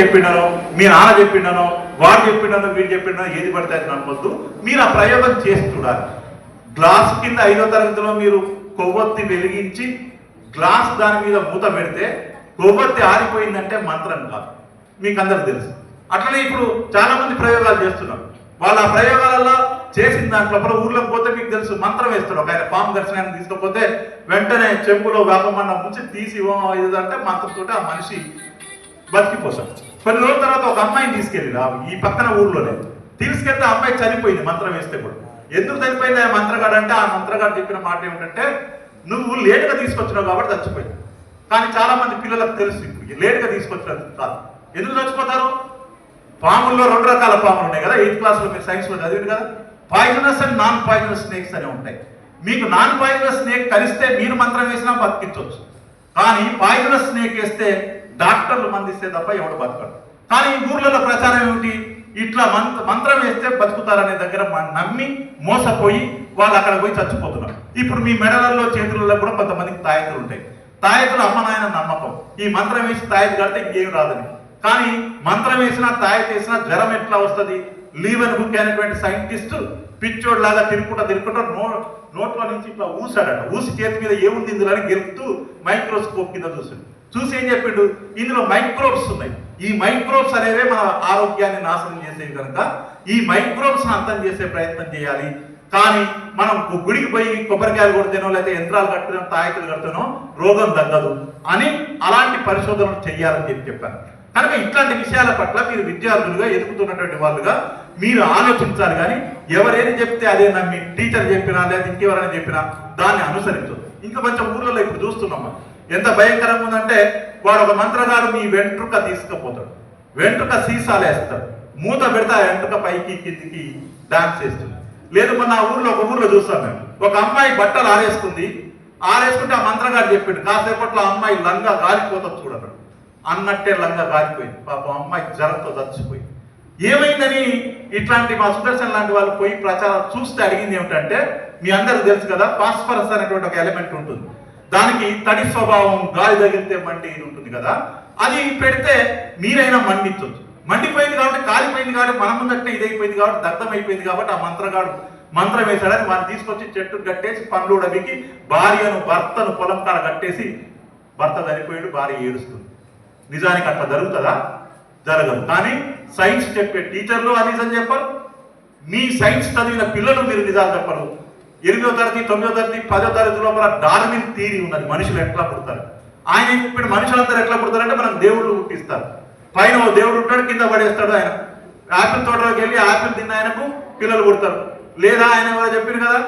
చెప్పిండను మీ నాన్న చెప్పిండనో వాడు చెప్పిండనో వీడు చెప్పిండను ఏది పడితే అది నమ్మొద్దు. మీరు ఆ ప్రయోగం చేసి చూడాలి. గ్లాస్ కింద ఐదో తరగతిలో మీరు కొవ్వొత్తి వెలిగించి గ్లాస్ దాని మీద మూత పెడితే కొవ్వొత్తి ఆరిపోయిందంటే మంత్రం కాదు. మీకు అందరు తెలుసు. అట్లనే ఇప్పుడు చాలా మంది ప్రయోగాలు చేస్తున్నారు. వాళ్ళ ఆ ప్రయోగాలలో చేసిన దాంట్లో అప్పుడు ఊర్లోకి పోతే మీకు తెలుసు మంత్రం వేస్తాడు ఒక ఆయన పాము దర్శనాన్ని తీసుకపోతే వెంటనే చెంపులో వేపమన్న ముంచి తీసి ఓ అంటే మంత్రంతో ఆ మనిషి బతికిపోతాడు కొన్ని రోజుల తర్వాత ఒక అమ్మాయిని తీసుకెళ్ళి ఈ పక్కన ఊర్లోనే. తీసుకెళ్తే అమ్మాయి చనిపోయింది మంత్రం వేస్తే కూడా. ఎందుకు చనిపోయింది? ఆ మంత్రగాడు అంటే ఆ మంత్రగాడు చెప్పిన మాట ఏమిటంటే నువ్వు లేటుగా తీసుకొచ్చినావు కాబట్టి చచ్చిపోయింది కానీ చాలా మంది పిల్లలకు తెలుసు ఇప్పుడు లేటుగా తీసుకొచ్చినది కాదు. ఎందుకు చచ్చిపోతారు? పాముల్లో రెండు రకాల పాములు ఉన్నాయి కదా ఎయిత్ క్లాస్లో మీరు సైన్స్లో చదివింది కదా. Poisonous and non poisonous snakes అనే ఉంటాయి. మీకు నాన్ పాయిజనస్ స్నేక్ కలిస్తే మీరు మంత్రం వేసినా బతికించవచ్చు. కానీ పాయిజనస్ స్నేక్ వేస్తే డాక్టర్లు మందిస్తే తప్ప ఎవడు బతకడు. కానీ ఈ ఊర్లలో ప్రచారం ఏమిటి? ఇట్లా మంత్ర మంత్రం వేస్తే బతుకుతారనే దగ్గర నమ్మి మోసపోయి వాళ్ళు అక్కడ పోయి చచ్చిపోతున్నారు. ఇప్పుడు మీ మెడలలో చేతులలో కూడా కొంతమందికి తాయెత్తులు ఉంటాయి. తాయెత్తులు అమ్మ నాయన నమ్మకం. ఈ మంత్రం వేసి తాయెత్తు కడితే ఇంకేం రాదని. కానీ మంత్రం వేసినా తాయెత్తు వేసినా జ్వరం ఎట్లా వస్తుంది? లీవెన్ బుక్ అనేటువంటి సైంటిస్ట్ పిచ్చోడ్ లాగా తిరుక్కుంటా తిరుక్కుంటా నో నోట్లో నుంచి ఇట్లా ఊసాడట. ఊసి చేతి మీద ఏముంది ఇందులో గెలుపుతూ మైక్రోస్కోప్ కింద చూసాడు. చూసి ఏం చెప్పిండు? ఇందులో మైక్రోబ్స్ ఉన్నాయి. ఈ మైక్రోబ్స్ అనేవే మన ఆరోగ్యాన్ని నాశనం చేసేవి కనుక ఈ మైక్రోబ్స్ అంతం చేసే ప్రయత్నం చేయాలి. కానీ మనం గుడికి పోయి కొబ్బరికాయలు కొడితేనో లేదా యంత్రాలు కట్టినో తాయకులు కడితేనో రోగం తగ్గదు అని అలాంటి పరిశోధనలు చేయాలని చెప్పి చెప్పాను కనుక ఇట్లాంటి విషయాల పట్ల మీరు విద్యార్థులుగా ఎదుగుతున్నటువంటి వాళ్ళుగా మీరు ఆలోచించాలి కానీ ఎవరేది చెప్తే అదే నమ్మి టీచర్ చెప్పినా లేదా ఇంకెవరైనా చెప్పినా దాన్ని అనుసరించదు ఇంకా కొంచెం ఊర్లలో ఇప్పుడు చూస్తున్నాం మనం. ఎంత భయంకరంగా ఉందంటే వాడు ఒక మంత్రగాడు మీ వెంట్రుక తీసుకుపోతాడు. వెంట్రుక సీసాలేస్తాడు మూత పెడితే ఆ వెంట్రుక పైకి కిందికి డాన్స్ చేస్తుంది. లేదు మొన్న ఆ ఊర్లో ఒక ఊర్లో చూస్తాం మేము. ఒక అమ్మాయి బట్టలు ఆరేసుకుంది. ఆరేసుకుంటే ఆ మంత్రగాడు చెప్పిండు కాసేపట్లో ఆ అమ్మాయి లంగా గాలిపోతుంది చూడరు అన్నట్టే లంగా గాలిపోయింది. పాపం అమ్మాయి జ్వరంతో చచ్చిపోయింది. ఏమైందని ఇట్లాంటి మా సుదర్శన్ లాంటి వాళ్ళు పోయి ప్రచారం చూస్తే అడిగింది ఏమిటంటే మీ అందరూ తెలుసు కదా ఫాస్ఫరస్ అనేటువంటి ఒక ఎలిమెంట్ ఉంటుంది. దానికి తడి స్వభావం గాలి తగిలితే మండి ఉంటుంది కదా అది పెడితే మీరైనా మండించవచ్చు మండిపోయింది కాబట్టి కాలిపోయింది కాబట్టి మన ముందట్నే ఇదైపోయింది కాబట్టి దగ్ధం అయిపోయింది కాబట్టి ఆ మంత్రగాడు మంత్రం వేశాడని వాడిని తీసుకొచ్చి చెట్టు కట్టేసి పండ్లు ఉడబికి భార్యను భర్తను పొలం కాడ కట్టేసి భర్త చనిపోయాడు భార్య ఏడుస్తుంది. నిజానికి అట్లా జరుగుతుందా? జరగదు. కానీ సైన్స్ చెప్పే టీచర్లు ఆ నిజం చెప్పరు. మీ సైన్స్ చదివిన పిల్లలు మీరు నిజాలు చెప్పరు. ఎనిమిదో తరగతి తొమ్మిదో తరగతి పదో తరగతి లోపల డార్విన్ థీరీ ఉన్నది. మనుషులు ఎట్లా పుడతారు? ఆయన ఏం చెప్పాడు మనుషులందరూ ఎట్లా పుడతారంటే మనం దేవుళ్ళు పుట్టిస్తారు. పైన ఓ దేవుడు ఉంటాడు కింద పడేస్తాడు ఆయన. ఆపిల్ తోటలోకి వెళ్ళి ఆపిల్ తిన్న ఆయనకు పిల్లలు పుడతారు. లేదా ఆయన ఎవరో చెప్పారు కదా?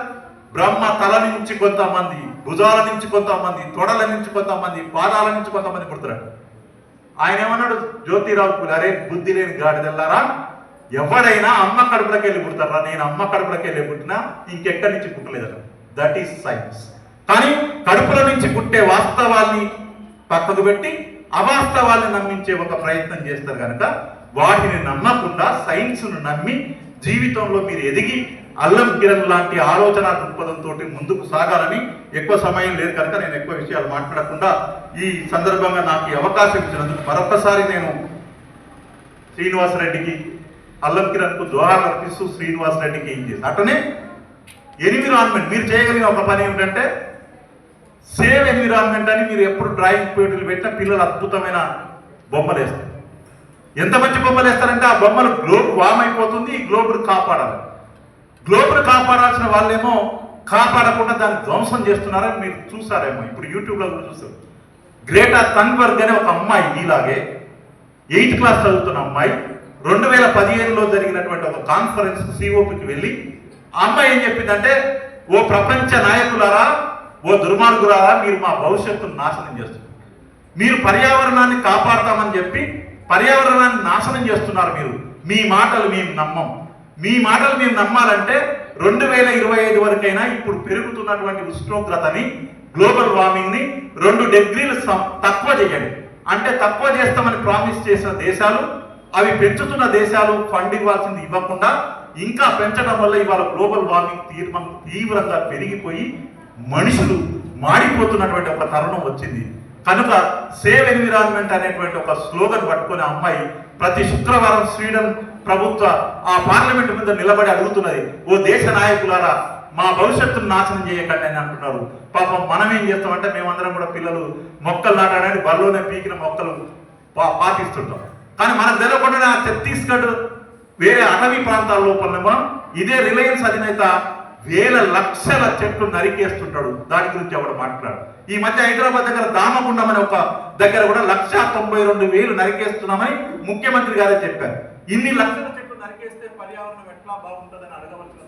బ్రహ్మ తల నుంచి కొంతమంది భుజాల నుంచి కొంతమంది తొడల నుంచి కొంతమంది పాదాల నుంచి కొంతమంది పుడతారు. ఆయన ఏమన్నాడు? జ్యోతిరావు అరే బుద్ధి లేని గాడిదెల్లారా ఎవడైనా అమ్మ కడుపులకి వెళ్ళి పుడతారా? నేను అమ్మ కడుపులకి వెళ్ళి పుట్టినా ఇంకెక్కడి నుంచి పుట్టలేదట. దట్ ఈస్ సైన్స్ కానీ కడుపుల నుంచి పుట్టే వాస్తవాల్ని పక్కకు పెట్టి అవాస్తవాల్ని నమ్మించే ఒక ప్రయత్నం చేస్తారు కనుక వాటిని నమ్మకుండా సైన్స్ను నమ్మి జీవితంలో మీరు ఎదిగి అల్లం కిరణ్ లాంటి ఆలోచన దృక్పథంతో ముందుకు సాగాలని ఎక్కువ సమయం లేదు కనుక నేను ఎక్కువ విషయాలు మాట్లాడకుండా ఈ సందర్భంగా నాకు ఈ అవకాశం ఇచ్చినందుకు మరొకసారి నేను శ్రీనివాసరెడ్డికి అల్లం కిరణ్కు జోహార్ అర్పిస్తూ శ్రీనివాసరెడ్డికి ఏం చేసి అటునే ఎన్విరాన్మెంట్ మీరు చేయగలిగిన ఒక పని ఏమిటంటే సేమ్ ఎన్విరాన్మెంట్ అని మీరు ఎప్పుడు డ్రాయింగ్ పోటీలు పెట్టినా పిల్లలు అద్భుతమైన బొమ్మలు వేస్తారు. ఎంత మంచి బొమ్మలు వేస్తారంటే ఆ బొమ్మలు గ్లోబ్ వామ్ అయిపోతుంది ఈ గ్లోబ్ను కాపాడాలి. గ్లోబ్ను కాపాడాల్సిన వాళ్ళేమో కాపాడకుండా దాన్ని ధ్వంసం చేస్తున్నారని మీరు చూసారేమో. ఇప్పుడు యూట్యూబ్లో కూడా చూస్తారు గ్రేటా తన్వర్గ్ అనే ఒక అమ్మాయి ఇలాగే ఎయిత్ క్లాస్ చదువుతున్న అమ్మాయి రెండు వేల పదిహేనులో జరిగినటువంటి ఒక కాన్ఫరెన్స్ సిఓపికి వెళ్ళి ఆ అమ్మాయి ఏం చెప్పిందంటే ఓ ప్రపంచ నాయకులారా ఓ దుర్మార్గులారా మీరు మా భవిష్యత్తును నాశనం చేస్తున్నారు. మీరు పర్యావరణాన్ని కాపాడతామని చెప్పి పర్యావరణాన్ని నాశనం చేస్తున్నారు మీరు. మీ మాటలు మేము నమ్మం. మీ మాటలు మేము నమ్మాలంటే రెండు వేల ఇరవై ఐదు వరకైనా ఇప్పుడు పెరుగుతున్నటువంటి ఉష్ణోగ్రతని గ్లోబల్ వార్మింగ్ని రెండు డిగ్రీలు సం- తక్కువ చేయండి. అంటే తక్కువ చేస్తామని ప్రామిస్ చేసిన దేశాలు అవి పెంచుతున్న దేశాలు ఫండ్ ఇవ్వాల్సింది ఇవ్వకుండా ఇంకా పెంచడం వల్ల ఇవాళ గ్లోబల్ వార్మింగ్ తీర్మం తీవ్రంగా పెరిగిపోయి మనుషులు మాడిపోతున్నటువంటి ఒక తరుణం వచ్చింది. కనుక సేవ్ ఎన్విరాన్మెంట్ అనేటువంటి ఒక స్లోగన్ పట్టుకునే అమ్మాయి ప్రతి శుక్రవారం స్వీడన్ ప్రభుత్వ ఆ పార్లమెంట్ మీద నిలబడి అడుగుతున్నది ఓ దేశ నాయకులారా మా భవిష్యత్తును నాశనం చేయకండి అని అంటున్నారు. పాపం మనం ఏం చేస్తామంటే మేమందరం కూడా పిల్లలు మొక్కలు నాటడానికి బరిలోనే పీకిన మొక్కలు పా- పాటిస్తుంటాం కానీ మనకు తెలియకుండా ఛత్తీస్గఢ్ వేరే అటవీ ప్రాంతాల లోపల ఇదే రిలయన్స్ అధినేత వేల లక్షల చెట్లు నరికేస్తుంటాడు. దాని గురించి ఎవడు మాట్లాడు? ఈ మధ్య హైదరాబాద్ దగ్గర దామగుండం అనే ఒక దగ్గర కూడా లక్ష తొంభై రెండు వేలు నరికేస్తున్నామని ముఖ్యమంత్రి గారే చెప్పారు. ఇన్ని లక్షల చెట్లు నరికేస్తే పర్యావరణం ఎట్లా బాగుంటుందని అడగవలసిన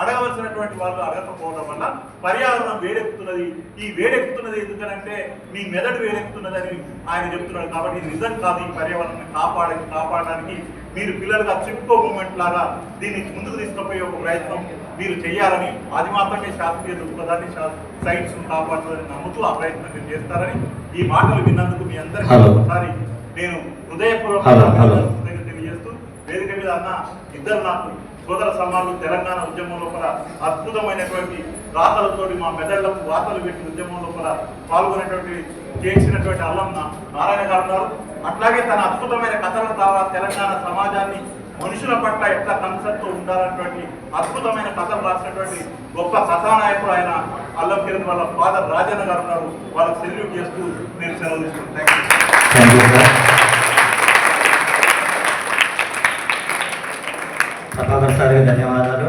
అడగవలసినటువంటి వాళ్ళు అడగకపోవడం వల్ల పర్యావరణం వేడెక్కుతున్నది. ఈ వేడెక్కుతున్నది ఎందుకనంటే మీ మెదడు వేడెక్కుతున్నదని ఆయన చెప్తున్నాడు కాబట్టి ఇది నిజం కాదు. ఈ పర్యావరణాన్ని కాపాడ కాపాడడానికి మీరు పిల్లలుగా చిప్కో మూమెంట్ లాగా దీన్ని ముందుకు తీసుకుపోయే ఒక ప్రయత్నం మీరు చేయాలని అది మాత్రమే శాస్త్రీయ దృక్పథాన్ని సైన్స్ కాపాడుతుందని నమ్ముతూ ఆ ప్రయత్నం మీరు చేస్తారని ఈ మాటలు విన్నందుకు మీ అందరికీ. ఒకసారి నేను హృదయపూర్వకంగా తెలియజేస్తూ వేదిక మీద అన్న ఇద్దరు నాకు సోదర సమాజం తెలంగాణ ఉద్యమం లోపల అద్భుతమైనటువంటి రాతలతోటి మా మెదళ్ళకు వార్తలు పెట్టి ఉద్యమం లోపల పాల్గొనేటువంటి చేసినటువంటి అల్లం నారాయణ గారు ఉన్నారు. అట్లాగే తన అద్భుతమైన కథల ద్వారా తెలంగాణ సమాజాన్ని మనుషుల పట్ల ఎట్లా కన్సెప్ట్ ఉండాలన్నటువంటి అద్భుతమైన కథలు రాసినటువంటి గొప్ప కథానాయకుడు ఆయన అల్లం కిరణ్ వాళ్ళ ఫాదర్ రాజన్న గారు ఉన్నారు. వాళ్ళకి సెల్యూట్ చేస్తూ నేను సెలవు తీసుకుంటాను. ప్రభాకర్ సార్ ధన్యవాదాలు.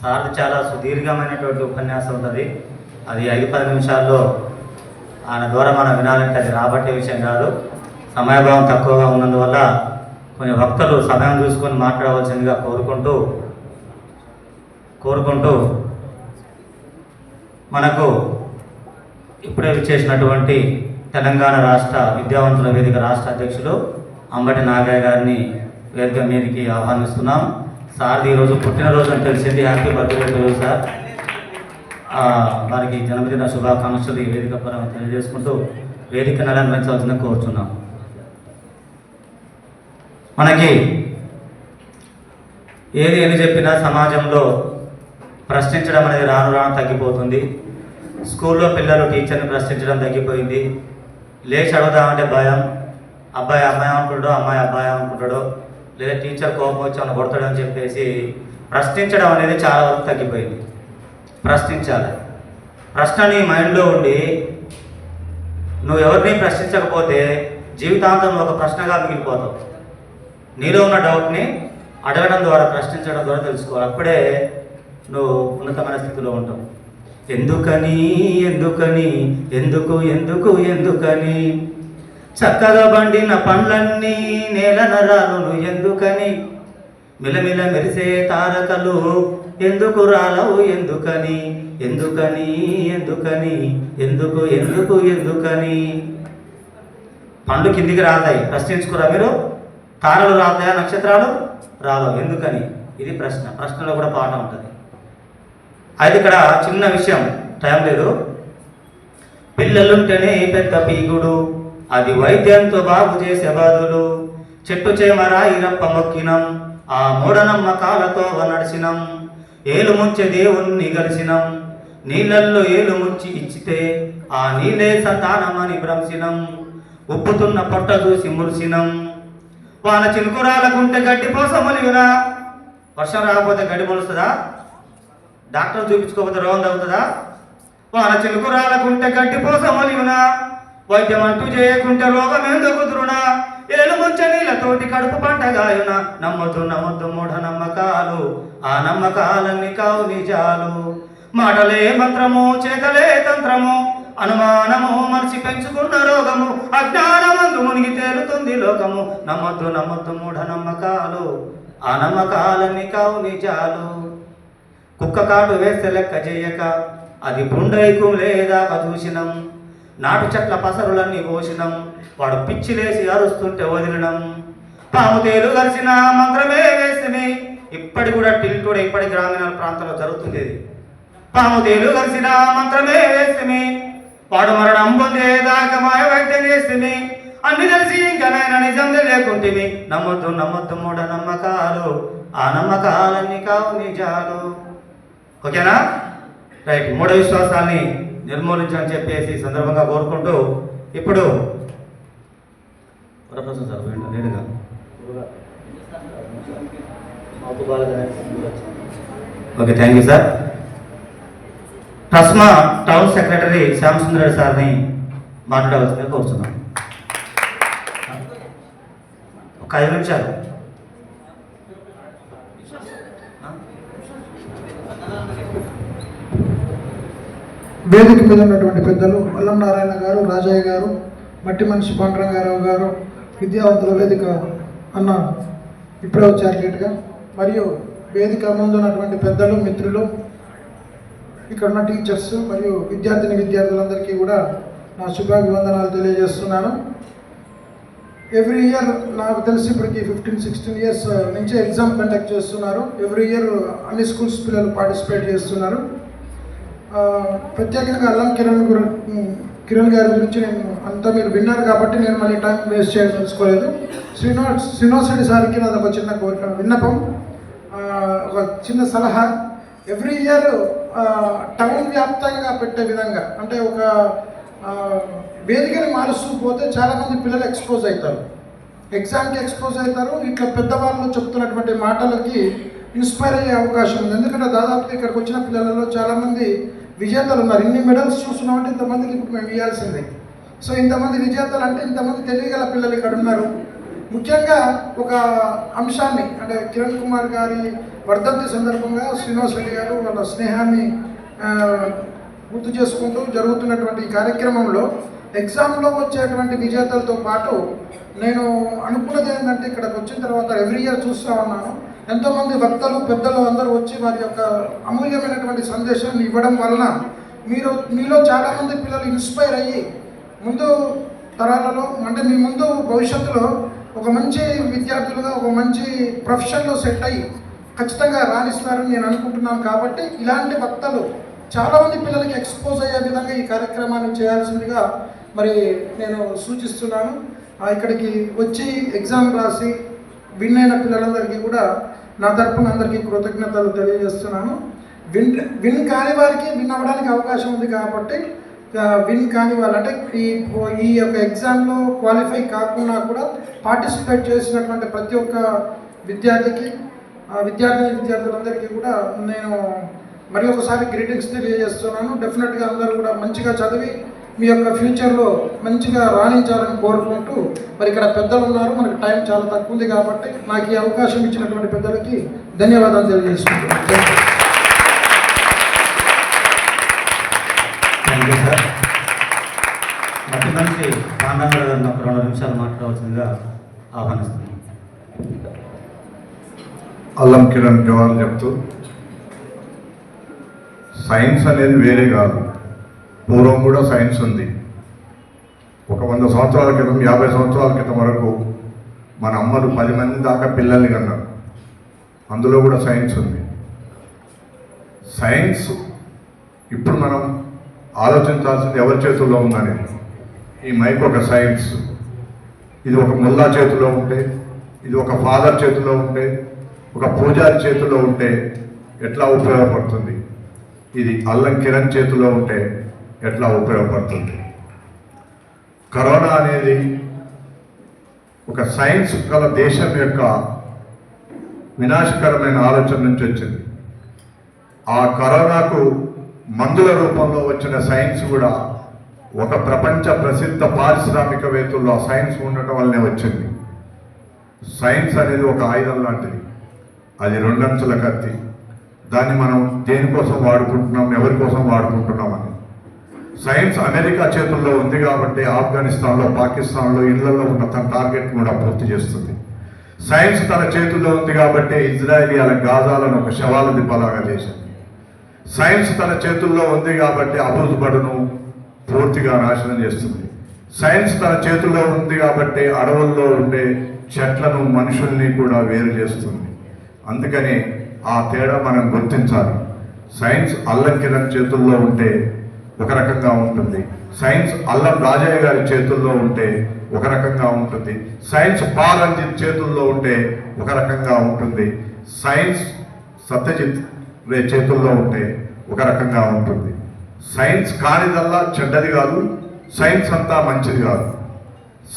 సార్ చాలా సుదీర్ఘమైనటువంటి ఉపన్యాసం ఉంటుంది. అది ఐదు పది నిమిషాల్లో ఆయన ద్వారా మనం వినాలంటే అది రాబట్టే విషయం కాదు. సమయభావం తక్కువగా ఉన్నందువల్ల కొన్ని వక్తలు సమయం చూసుకొని మాట్లాడవలసిందిగా కోరుకుంటూ కోరుకుంటూ మనకు ఇప్పుడే విచ్చేసినటువంటి తెలంగాణ రాష్ట్ర విద్యావంతుల వేదిక రాష్ట్ర అధ్యక్షులు అంబటి నాగయ్య గారిని వేదిక మీదకి ఆహ్వానిస్తున్నాం. సార్ ఈరోజు పుట్టినరోజు అని తెలిసింది. హ్యాపీ బర్త్డే టు సార్ వారికి జన్మదిన శుభాకాంక్షలు ఈ వేదిక పరంగా తెలియజేసుకుంటూ వేదిక అలంకరించవలసిన కోరుతున్నాం మనకి ఏది ఏది చెప్పినా సమాజంలో ప్రశ్నించడం అనేది రాను రాను తగ్గిపోతుంది. స్కూల్లో పిల్లలు టీచర్ని ప్రశ్నించడం తగ్గిపోయింది. లేచి అడుగుదామంటే భయం. అబ్బాయి అమ్మాయి అనుకుంటాడో అమ్మాయి అబ్బాయి అనుకుంటాడో లేదా టీచర్ కోపం వచ్చి అని కొడతాడని చెప్పేసి ప్రశ్నించడం అనేది చాలా వరకు తగ్గిపోయింది. ప్రశ్నించాలి. ప్రశ్న నీ మైండ్లో ఉండి నువ్వు ఎవరిని ప్రశ్నించకపోతే జీవితాంతం ఒక ప్రశ్నగా మిగిలిపోతావు. నీలో ఉన్న డౌట్ని అడగడం ద్వారా ప్రశ్నించడం ద్వారా తెలుసుకోవాలి. అప్పుడే నువ్వు ఉన్నతమైన స్థితిలో ఉంటావు. ఎందుకని ఎందుకని ఎందుకు ఎందుకు ఎందుకని? చక్కగా పండిన పండ్లన్నీ నేల నరాలు ఎందుకని? మిలమిల మెరిసే తారకలు ఎందుకు రాలవు ఎందుకని? ఎందుకని? ఎందుకని? ఎందుకు? ఎందుకు? ఎందుకని? పండ్లు కిందికి రాతాయి ప్రశ్నించుకురా మీరు. తారలు రాతాయా నక్షత్రాలు రాలవు. ఎందుకని? ఇది ప్రశ్న. ప్రశ్నలో కూడా పాఠం ఉంటుంది. అయితే ఇక్కడ చిన్న విషయం. టైం లేదు. పిల్లలుంటేనే పెద్ద పీగుడు అది వైద్యంతో బాగు చేసే బాధులు చెట్టు చేమరా ఇరప్ప మొక్కినం ఆ మూఢనమ్మకాలతో నడిచినం ఏలు ముంచె దేవుణ్ణి గలిసినం నీళ్ళల్లో ఏలు ముంచి ఇచ్చితే ఆ నీళ్ళే సంతానమని భ్రంశినం ఉప్పుతున్న పొట్ట చూసి మురిసినం. వాన చినుకురాలకుంటే గడ్డి పోసమలియునా వర్షం రాకపోతే గడ్డి మొలుస్తుందా? డాక్టర్ చూపించుకోకపోతే రోగం తగ్గుతుందా? వాన చిలుకు రాలకుంటే గడ్డి పోసమలియునా వైద్యం అంటూ చేయకుంటే రోగమేం ఎందుకు ఎలుగుంచ ముంచ నీళ్ళతోటి కడుపు పంటగాయున? నమ్మొద్దు నమ్మొద్దు మూఢ నమ్మకాలు. ఆ నమ్మకాలన్నీ కావు నిజాలు. మాటలే మంత్రము చేతలే తంత్రము. అనుమానము మనిషి పెంచుకున్న రోగము. అజ్ఞానమందు మునిగి తేలుతుంది లోకము. నమ్మద్దు నమ్మద్దు మూఢ నమ్మకాలు. ఆ నమ్మకాలన్నీ కావు నిజాలు. కుక్క కాటు వేస్తే లెక్క చేయక. అది పుండైకు లేదా చూసినం నాటు చెట్ల పసరులన్నీ పోసినం. వాడు పిచ్చిలేసి అరుస్తుంటే వదిలినం. పాము తేలు కలిసిన మంత్రమే వేసిని ఇప్పటి కూడా టిల్టుడ ఇప్పటి గ్రామీణ ప్రాంతంలో జరుగుతుంది ఇది పాము తేలు కలిసిన మంత్రమే వేసిని వాడు మరణం పొందేదాకా మాయ వైద్యం చేసిని అన్ని తెలిసి ఇంకనైనా నిజం తెలియకుంటివి నమ్మొద్దు నమ్మొద్దు మూఢ నమ్మకాలు. ఆ నమ్మకాలన్నీ కావు నిజాలు. ఓకేనా? రైట్ మూఢ విశ్వాసాన్ని నిర్మూలించని చెప్పేసి సందర్భంగా కోరుకుంటూ ఇప్పుడు వరప్రసాద్ సార్ పోయిండా? Okay thank you sir TRSMA town secretary Shyam Sundar సార్ని మాట్లాడవలసిందిగా కోరుతున్నాం. ఒక ఐదు నిమిషాలు. వేదిక మీద ఉన్నటువంటి పెద్దలు అల్లం నారాయణ గారు రాజయ్య గారు మట్టి మనిషి పాండరంగారావు గారు విద్యావంతుల వేదిక అన్న ఇప్పుడే వచ్చారు లేట్గా మరియు వేదిక ముందు ఉన్నటువంటి పెద్దలు మిత్రులు ఇక్కడ ఉన్న టీచర్స్ మరియు విద్యార్థిని విద్యార్థులందరికీ కూడా నా శుభాభివందనాలు తెలియజేస్తున్నాను. ఎవ్రీ ఇయర్ నాకు తెలిసి ఇప్పటికి ఫిఫ్టీన్ సిక్స్టీన్ ఇయర్స్ నుంచే ఎగ్జామ్ కండక్ట్ చేస్తున్నారు. ఎవ్రీ ఇయర్ అన్ని స్కూల్స్ పిల్లలు పార్టిసిపేట్ చేస్తున్నారు. ప్రత్యేకంగా అల్లం కిరణ్ గురి కిరణ్ గారి గురించి నేను అంతా మీరు విన్నారు కాబట్టి నేను మళ్ళీ టైం వేస్ట్ చేయడం తెలుసుకోలేదు శ్రీనివాస్ శ్రీనివాస్ రెడ్డి సార్కి నాది ఒక చిన్న కోరిక విన్నపం. ఒక చిన్న సలహా. ఎవ్రీ ఇయర్ టౌన్ వ్యాప్తంగా పెట్టే విధంగా అంటే ఒక వేదికని మారుస్తూ పోతే చాలామంది పిల్లలు ఎక్స్పోజ్ అవుతారు. ఎగ్జామ్కి ఎక్స్పోజ్ అవుతారు. ఇట్లా పెద్దవాళ్ళు చెప్తున్నటువంటి మాటలకి ఇన్స్పైర్ అయ్యే అవకాశం ఉంది. ఎందుకంటే దాదాపు ఇక్కడికి వచ్చిన పిల్లలలో చాలామంది విజేతలు ఉన్నారు. ఇన్ని మెడల్స్ చూస్తున్నామంటే ఇంతమందికి ఇప్పుడు మేము ఇవ్వాల్సిందే సో ఇంతమంది విజేతలు అంటే ఇంతమంది తెలియగల పిల్లలు ఇక్కడ ఉన్నారు. ముఖ్యంగా ఒక అంశాన్ని అంటే కిరణ్ కుమార్ గారి వర్ధంతి సందర్భంగా శ్రీనివాస్ రెడ్డి గారు వాళ్ళ స్నేహాన్ని గుర్తు చేసుకుంటూ జరుగుతున్నటువంటి ఈ కార్యక్రమంలో ఎగ్జామ్లో వచ్చేటువంటి విజేతలతో పాటు నేను అనుకున్నది ఏంటంటే ఇక్కడికి వచ్చిన తర్వాత ఎవ్రీ ఇయర్ చూస్తూ ఉన్నాను. ఎంతోమంది వక్తలు పెద్దలు అందరూ వచ్చి వారి యొక్క అమూల్యమైనటువంటి సందేశాన్ని ఇవ్వడం వలన మీరు మీలో చాలామంది పిల్లలు ఇన్స్పైర్ అయ్యి ముందు తరాలలో అంటే మీ ముందు భవిష్యత్తులో ఒక మంచి విద్యార్థులుగా ఒక మంచి ప్రొఫెషన్లో సెట్ అయ్యి ఖచ్చితంగా రాణిస్తారని నేను అనుకుంటున్నాను కాబట్టి ఇలాంటి వక్తలు చాలామంది పిల్లలకి ఎక్స్పోజ్ అయ్యే విధంగా ఈ కార్యక్రమాన్ని చేయాల్సిందిగా మరి నేను సూచిస్తున్నాను. ఇక్కడికి వచ్చి ఎగ్జామ్ రాసి విన్ అయిన పిల్లలందరికీ కూడా నా తరపున అందరికీ కృతజ్ఞతలు తెలియజేస్తున్నాను. విన్ విన్ కాని వారికి విన్ అవ్వడానికి అవకాశం ఉంది కాబట్టి విన్ కాని వాళ్ళు అంటే ఈ ఈ యొక్క ఎగ్జామ్లో క్వాలిఫై కాకుండా కూడా పార్టిసిపేట్ చేసినటువంటి ప్రతి ఒక్క విద్యార్థికి విద్యార్థిని విద్యార్థులందరికీ కూడా నేను మరి ఒకసారి గ్రీటింగ్స్ తెలియజేస్తున్నాను. డెఫినెట్గా అందరూ కూడా మంచిగా చదివి మీ యొక్క ఫ్యూచర్లో మంచిగా రాణించాలని కోరుకుంటూ మరి ఇక్కడ పెద్దలు ఉన్నారు. మనకి టైం చాలా తక్కువ ఉంది కాబట్టి నాకు ఈ అవకాశం ఇచ్చినటువంటి పెద్దలకి ధన్యవాదాలు తెలియజేసుకుంటున్నాను. మనిషి పాండవ గారిని ఒక రెండు నిమిషాలు మాట్లాడవలసిందిగా ఆహ్వానిస్తున్నాను అల్లం కిరణ్ జవాన్ చెప్తూ సైన్స్ అనేది వేరే కాదు. పూర్వం కూడా సైన్స్ ఉంది. ఒక వంద సంవత్సరాల క్రితం యాభై సంవత్సరాల క్రితం వరకు మన అమ్మలు పది మంది దాకా పిల్లల్ని కన్నారు. అందులో కూడా సైన్స్ ఉంది. సైన్స్ ఇప్పుడు మనం ఆలోచించాల్సింది ఎవరి చేతుల్లో ఉందని. ఈ మైక్ ఒక సైన్స్. ఇది ఒక ముల్లా చేతిలో ఉంటే ఇది ఒక ఫాదర్ చేతిలో ఉంటే ఒక పూజారి చేతిలో ఉంటే ఎట్లా ఉపయోగపడుతుంది? ఇది అల్లం కిరణ్ చేతిలో ఉంటే ఎట్లా ఉపయోగపడుతుంది? కరోనా అనేది ఒక సైన్స్ గల దేశం యొక్క వినాశకరమైన ఆలోచన నుంచి వచ్చింది. ఆ కరోనాకు మందుల రూపంలో వచ్చిన సైన్స్ కూడా ఒక ప్రపంచ ప్రసిద్ధ పారిశ్రామికవేత్తల్లో ఆ సైన్స్ ఉండటం వల్లనే వచ్చింది. సైన్స్ అనేది ఒక ఆయుధం లాంటిది. అది రెండంచుల కత్తి. దాన్ని మనం దేనికోసం వాడుకుంటున్నాం ఎవరి కోసం వాడుకుంటున్నాం అని. సైన్స్ అమెరికా చేతుల్లో ఉంది కాబట్టి ఆఫ్ఘనిస్తాన్లో పాకిస్తాన్లో ఇళ్ళలో ఉన్న తన టార్గెట్ కూడా పూర్తి చేస్తుంది. సైన్స్ తన చేతుల్లో ఉంది కాబట్టి ఇజ్రాయేలియాల గాజాలను ఒక శవాల దిబ్బలాగా చేసింది. సైన్స్ తన చేతుల్లో ఉంది కాబట్టి అభివృద్ధిపడును పూర్తిగా నాశనం చేస్తుంది. సైన్స్ తన చేతుల్లో ఉంది కాబట్టి అడవుల్లో ఉండే చెట్లను మనుషుల్ని కూడా వేరు చేస్తుంది. అందుకని ఆ తేడా మనం గుర్తించాలి. సైన్స్ అల్లం కిరణ్ చేతుల్లో ఉంటే ఒక రకంగా ఉంటుంది. సైన్స్ అల్లం రాజయ్య గారి చేతుల్లో ఉంటే ఒక రకంగా ఉంటుంది. సైన్స్ పారంజిత్ చేతుల్లో ఉంటే ఒక రకంగా ఉంటుంది. సైన్స్ సత్యజిత్ రే చేతుల్లో ఉంటే ఒక రకంగా ఉంటుంది. సైన్స్ కానిదల్లా చెడ్డది కాదు సైన్స్ అంతా మంచిది కాదు.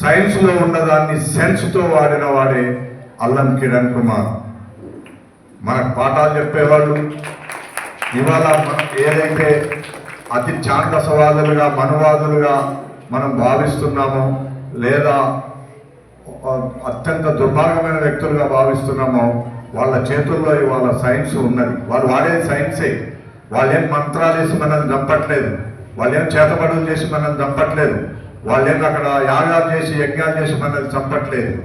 సైన్స్లో ఉన్నదాన్ని సెన్స్తో వాడిన వాడే అల్లం కిరణ్ కుమార్. మనకు పాఠాలు చెప్పేవాళ్ళు. ఇవాళ మనం ఏదైతే అతి ఛాందసవాదులుగా మనువాదులుగా మనం భావిస్తున్నామో లేదా అత్యంత దుర్మార్గమైన వ్యక్తులుగా భావిస్తున్నామో వాళ్ళ చేతుల్లో ఇవాళ సైన్స్ ఉన్నది. వాళ్ళు వాడేది సైన్సే. వాళ్ళేం మంత్రాలు వేసి మనల్ని చంపట్లేదు. ఏం చేతబడులు చేసి మనల్ని చంపట్లేదు. వాళ్ళేం అక్కడ యాగాలు చేసి యజ్ఞాలు చేసి మనల్ని చంపట్లేదు.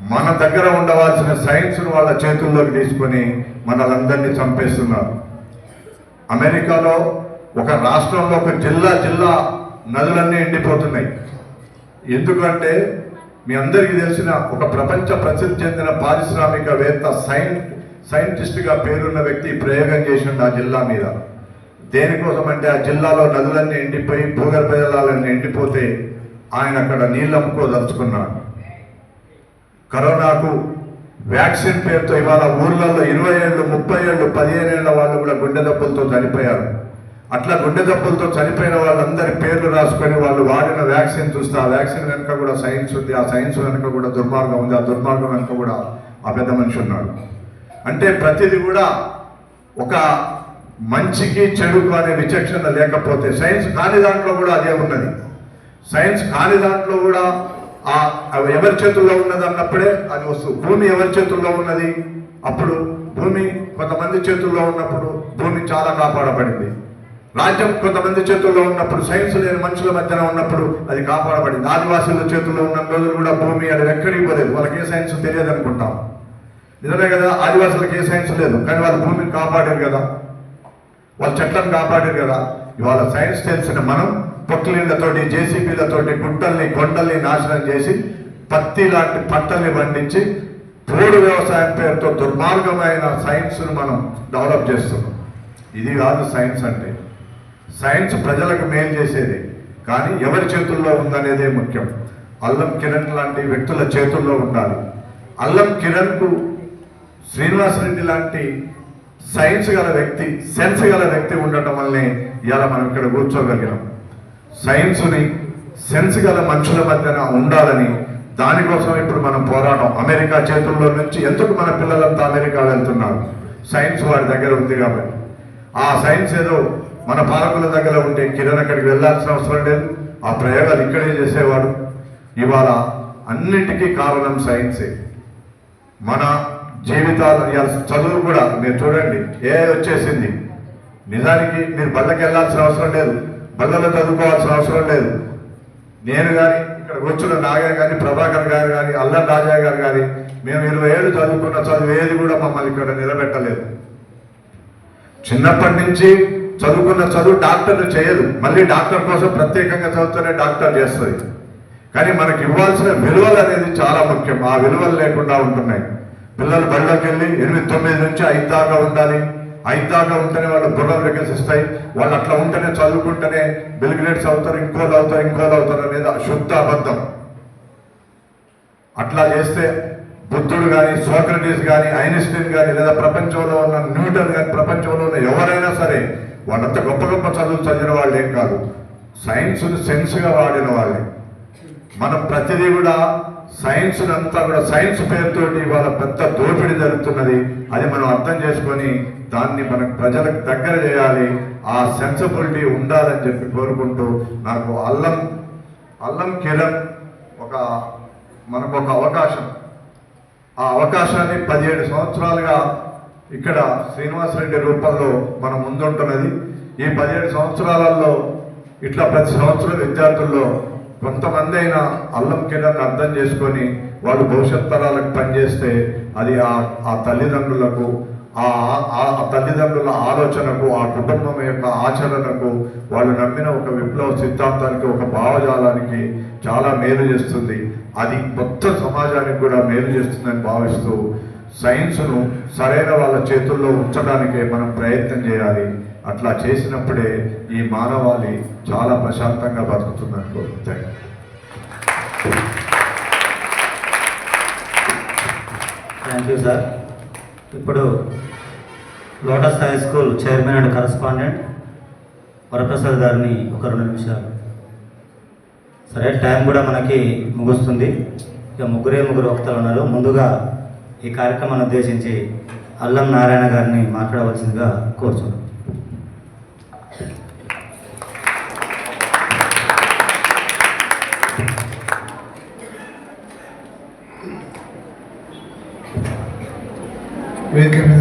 మన దగ్గర ఉండవలసిన సైన్స్ను వాళ్ళ చేతుల్లోకి తీసుకొని మనలందరినీ చంపేస్తున్నారు. అమెరికాలో ఒక రాష్ట్రంలో ఒక జిల్లా జిల్లా నదులన్నీ ఎండిపోతున్నాయి. ఎందుకంటే మీ అందరికీ తెలిసిన ఒక ప్రపంచ ప్రసిద్ధి చెందిన పారిశ్రామికవేత్త సైన్ సైంటిస్ట్గా పేరున్న వ్యక్తి ప్రయోగం చేసిండు ఆ జిల్లా మీద. దేనికోసం అంటే ఆ జిల్లాలో నదులన్నీ ఎండిపోయి భూగర్భ జలాలన్నీ ఎండిపోతే ఆయన అక్కడ నీళ్ళు అమ్ముకోదలుచుకున్నాడు కరోనాకు వ్యాక్సిన్ పేరుతో ఇవాళ ఊర్లలో ఇరవై ఏళ్ళు ముప్పై ఏళ్ళు పదిహేను ఏళ్ళ వాళ్ళు కూడా గుండె దెబ్బలతో చనిపోయారు. అట్లా గుండె జబ్బులతో చనిపోయిన వాళ్ళందరి పేర్లు రాసుకొని వాళ్ళు వాడిన వ్యాక్సిన్ చూస్తే ఆ వ్యాక్సిన్ వెనుక కూడా సైన్స్ ఉంది. ఆ సైన్స్ వెనుక కూడా దుర్మార్గం ఉంది. ఆ దుర్మార్గం వెనుక కూడా ఆ పెద్ద మనిషి ఉన్నాడు. అంటే ప్రతిదీ కూడా ఒక మంచికి చెడుకు అనే విచక్షణ లేకపోతే సైన్స్ కాని దాంట్లో కూడా అదే ఉన్నది. సైన్స్ కాని దాంట్లో కూడా ఆ అవి ఎవరి చేతుల్లో ఉన్నది అన్నప్పుడే అది వస్తుంది. భూమి ఎవరి చేతుల్లో ఉన్నది? అప్పుడు భూమి కొంతమంది చేతుల్లో ఉన్నప్పుడు భూమి చాలా కాపాడబడింది. రాజ్యం కొంతమంది చేతుల్లో ఉన్నప్పుడు సైన్స్ లేని మనుషుల మధ్యన ఉన్నప్పుడు అది కాపాడబడింది. ఆదివాసుల చేతుల్లో ఉన్న రోజులు కూడా భూమి అది ఎక్కడికి పోలేదు. వాళ్ళకి ఏ సైన్స్ తెలియదు అనుకుంటాం. నిజమే కదా ఆదివాసులకు ఏ సైన్స్ లేదు. కానీ వాళ్ళు భూమిని కాపాడారు కదా. వాళ్ళ చెట్లను కాపాడారు కదా. ఇవాళ సైన్స్ తెలిసిన మనం పొట్లిళ్ళతోటి జేసీబీలతోటి గుట్టల్ని కొండల్ని నాశనం చేసి పత్తి లాంటి పంటల్ని పండించి పోడు వ్యవసాయం పేరుతో దుర్మార్గమైన సైన్స్ను మనం డెవలప్ చేస్తున్నాం. ఇది కాదు సైన్స్ అంటే. సైన్స్ ప్రజలకు మేలు చేసేది. కానీ ఎవరి చేతుల్లో ఉందనేదే ముఖ్యం. అల్లం కిరణ్ లాంటి వ్యక్తుల చేతుల్లో ఉండాలి. అల్లం కిరణ్కు శ్రీనివాస్ రెడ్డి లాంటి సైన్స్ గల వ్యక్తి సెన్స్ గల వ్యక్తి ఉండటం వల్లనే ఇవాళ మనం ఇక్కడ కూర్చోగలిగాం. సైన్స్ని సెన్స్ గల మనుషుల మధ్యన ఉండాలని దానికోసం ఇప్పుడు మనం పోరాటం. అమెరికా చేతుల్లో నుంచి ఎందుకు మన పిల్లలంతా అమెరికా వెళ్తున్నారు? సైన్స్ వాడి దగ్గర ఉంది కాబట్టి. ఆ సైన్స్ ఏదో మన పాలకుల దగ్గర ఉంటే కిరణ్ అక్కడికి వెళ్ళాల్సిన అవసరం లేదు. ఆ ప్రయోగాలు ఇక్కడే చేసేవాడు. ఇవాళ అన్నిటికీ కారణం సైన్సే. మన జీవితాలు చదువు కూడా మీరు చూడండి ఏ వచ్చేసింది. నిజానికి మీరు బళ్ళకి వెళ్ళాల్సిన అవసరం లేదు. బళ్ళలో చదువుకోవాల్సిన అవసరం లేదు. నేను కానీ ఇక్కడ వచ్చిన నాగయ్య కానీ ప్రభాకర్ గారు కానీ అల్లం రాజా గారు కానీ మేము ఇరవై ఏళ్ళు చదువుకున్న చదువు ఏది కూడా మమ్మల్ని ఇక్కడ నిలబెట్టలేదు. చిన్నప్పటి నుంచి చదువుకున్న చదువు డాక్టర్లు చేయదు. మళ్ళీ డాక్టర్ కోసం ప్రత్యేకంగా చదువుతూనే డాక్టర్ చేస్తుంది కానీ మనకి ఇవ్వాల్సిన విలువలు అనేది చాలా ముఖ్యం. ఆ విలువలు లేకుండా ఉంటున్నాయి. పిల్లలు బళ్ళకి వెళ్ళి ఎనిమిది తొమ్మిది నుంచి ఐదు దాకా ఉండాలి. ఐదు దాకా ఉంటేనే వాళ్ళు బుర్రలు వికసిస్తాయి వాళ్ళు అట్లా ఉంటేనే చదువుకుంటేనే బిల్గ్రేడ్స్ అవుతారు ఇంకోలు అవుతారు ఇంకోలు అవుతారు అనేది శుద్ధ అబద్ధం. అట్లా చేస్తే బుద్ధుడు కానీ సోక్రటీస్ కానీ ఐన్స్టీన్ కానీ లేదా ప్రపంచంలో ఉన్న న్యూటన్ కానీ ప్రపంచంలో ఉన్న ఎవరైనా సరే వాళ్ళంత గొప్ప గొప్ప చదువు చదివిన వాళ్ళు ఏం కాదు. సైన్స్ని సెన్స్గా వాడిన వాళ్ళే. మనం ప్రతిదీ కూడా సైన్స్ అంతా కూడా సైన్స్ పేరుతో ఇవాళ పెద్ద దోపిడీ జరుగుతున్నది. అది మనం అర్థం చేసుకొని దాన్ని మనం ప్రజలకు దగ్గర చేయాలి. ఆ సెన్సిబిలిటీ ఉండాలని చెప్పి కోరుకుంటూ నాకు అల్లం అల్లం కిరణ్ ఒక మనకు ఒక అవకాశం. ఆ అవకాశాన్ని పదిహేడు సంవత్సరాలుగా ఇక్కడ శ్రీనివాసరెడ్డి రూపంలో మనం ముందుంటున్నది. ఈ పదిహేడు సంవత్సరాలలో ఇట్లా ప్రతి సంవత్సరం విద్యార్థుల్లో కొంతమంది అయినా అల్లం కిరణ్ అర్థం చేసుకొని వాళ్ళు భవిష్యత్ తరాలకు పనిచేస్తే అది ఆ ఆ తల్లిదండ్రులకు ఆ ఆ ఆ తల్లిదండ్రుల ఆలోచనకు ఆ కుటుంబం యొక్క ఆచరణకు వాళ్ళు నమ్మిన ఒక విప్లవ సిద్ధాంతానికి ఒక భావజాలానికి చాలా మేలు చేస్తుంది. అది మొత్తం సమాజానికి కూడా మేలు చేస్తుందని భావిస్తూ సైన్స్ను సరైన వాళ్ళ చేతుల్లో ఉంచడానికే మనం ప్రయత్నం చేయాలి. అట్లా చేసినప్పుడే ఈ మానవాళి చాలా ప్రశాంతంగా బతుకుతుందని కోరుతాయి థ్యాంక్ యూ సార్. ఇప్పుడు Lotus high school chairman and correspondent Varaprasad గారిని ఒక రెండు నిమిషాలు. సరే టైం కూడా మనకి ముగుస్తుంది. ఇక ముగ్గురే ముగ్గురు వక్తలు ఉన్నారు. ముందుగా ఈ కార్యక్రమాన్ని ఉద్దేశించి అల్లం నారాయణ గారిని మాట్లాడవలసిందిగా కోరుచున్నాను వేదిక